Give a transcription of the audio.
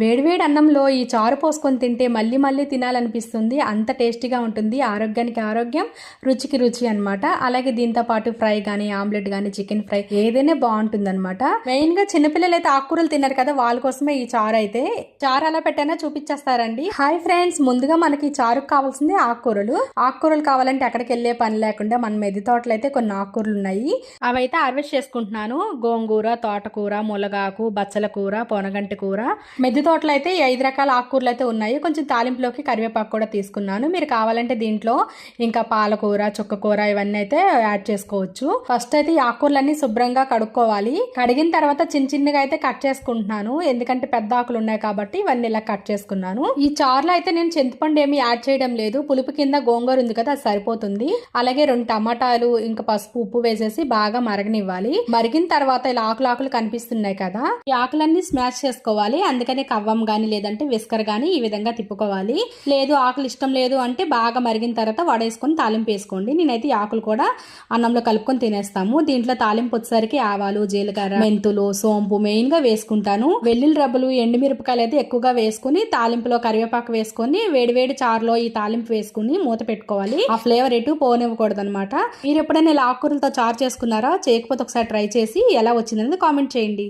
వేడివేడి అన్నంలో ఈ చారు పోసుకొని తింటే మళ్ళీ మళ్ళీ తినాలనిపిస్తుంది. అంత టేస్టీగా ఉంటుంది. ఆరోగ్యానికి ఆరోగ్యం రుచికి రుచి అన్నమాట. అలాగే దీంతో పాటు ఫ్రై కానీ ఆమ్లెట్ కానీ చికెన్ ఫ్రై ఏదైనా బాగుంటుంది అనమాట మెయిన్గా చిన్నపిల్లలు అయితే ఆకుకూరలు తిన్నారు కదా వాళ్ళ కోసమే ఈ చారు అయితే. చారు ఎలా పెట్టానో చూపించేస్తారండి హాయ్ ఫ్రెండ్స్ ముందుగా మనకి ఈ చారుకు కావాల్సింది ఆకుకూరలు. ఆకుకూరలు కావాలంటే అక్కడికి వెళ్ళే పని లేకుండా మన మెది తోటలో అయితే కొన్ని ఆకుకూరలు ఉన్నాయి. అవైతే హార్వెస్ట్ చేసుకుంటున్నాను. గోంగూర తోటకూర ములగాకు బచ్చల కూర పొనగంటి కూర. మెది తోటలో అయితే ఈ ఐదు రకాల ఆకుకూరలు అయితే ఉన్నాయి. కొంచెం తాలింపులోకి కరివేపాకు కూడా తీసుకున్నాను. మీరు కావాలంటే దీంట్లో ఇంకా పాలకూర చుక్కకూర ఇవన్నీ అయితే యాడ్ చేసుకోవచ్చు. ఫస్ట్ అయితే ఈ ఆకుకూరలన్నీ శుభ్రంగా కడుక్కోవాలి. కడిగిన తర్వాత చిన్న చిన్నగా అయితే కట్ చేసుకుంటున్నాను. ఎందుకంటే పెద్ద ఆకులు ఉన్నాయి కాబట్టి ఇవన్నీ ఇలా కట్ చేసుకున్నాను. ఈ చారులో అయితే నేను చింతపండు ఏమి యాడ్ చేయడం లేదు. పులుపు కింద గోంగూర ఉంది కదా అది సరిపోతుంది. అలాగే రెండు టమాటాలు ఇంకా పసుపు ఉప్పు వేసేసి బాగా మరగనివ్వాలి. మరిగిన తర్వాత ఇలా ఆకులు ఆకులు కనిపిస్తున్నాయి కదా ఈ ఆకులన్నీ స్మాష్ చేసుకోవాలి. అందుకని కవ్వం కానీ లేదంటే విస్కర్ కానీ ఈ విధంగా తిప్పుకోవాలి. లేదు ఆకులు ఇష్టం లేదు అంటే బాగా మరిగిన తర్వాత వడేసుకొని తాలింపు వేసుకోండి. నేనైతే ఈ ఆకులు కూడా అన్నంలో కలుపుకొని తినేస్తాము. దీంట్లో తాలింపు వచ్చేసరికి ఆవాలు జీలకర్ర మెంతులు సోంపు మెయిన్గా వేసుకుంటాను. వెల్లుల్లి రబ్బలు ఎండుమిరపకాయలు అయితే ఎక్కువగా వేసుకుని తాలింపులో కరివేపాకు వేసుకొని వేడివేడి చారులో ఈ తాలింపు వేసుకుని మూత పెట్టుకోవాలి. ఆ ఫ్లేవర్ ఎటు పోనివ్వకూడదు అనమాట మీరు ఎప్పుడైనా ఇలా ఆకుకూరలతో చారు చేసుకున్నారా? చేయకపోతే ఒకసారి ట్రై చేసి ఎలా వచ్చిందనేది కామెంట్ చేయండి.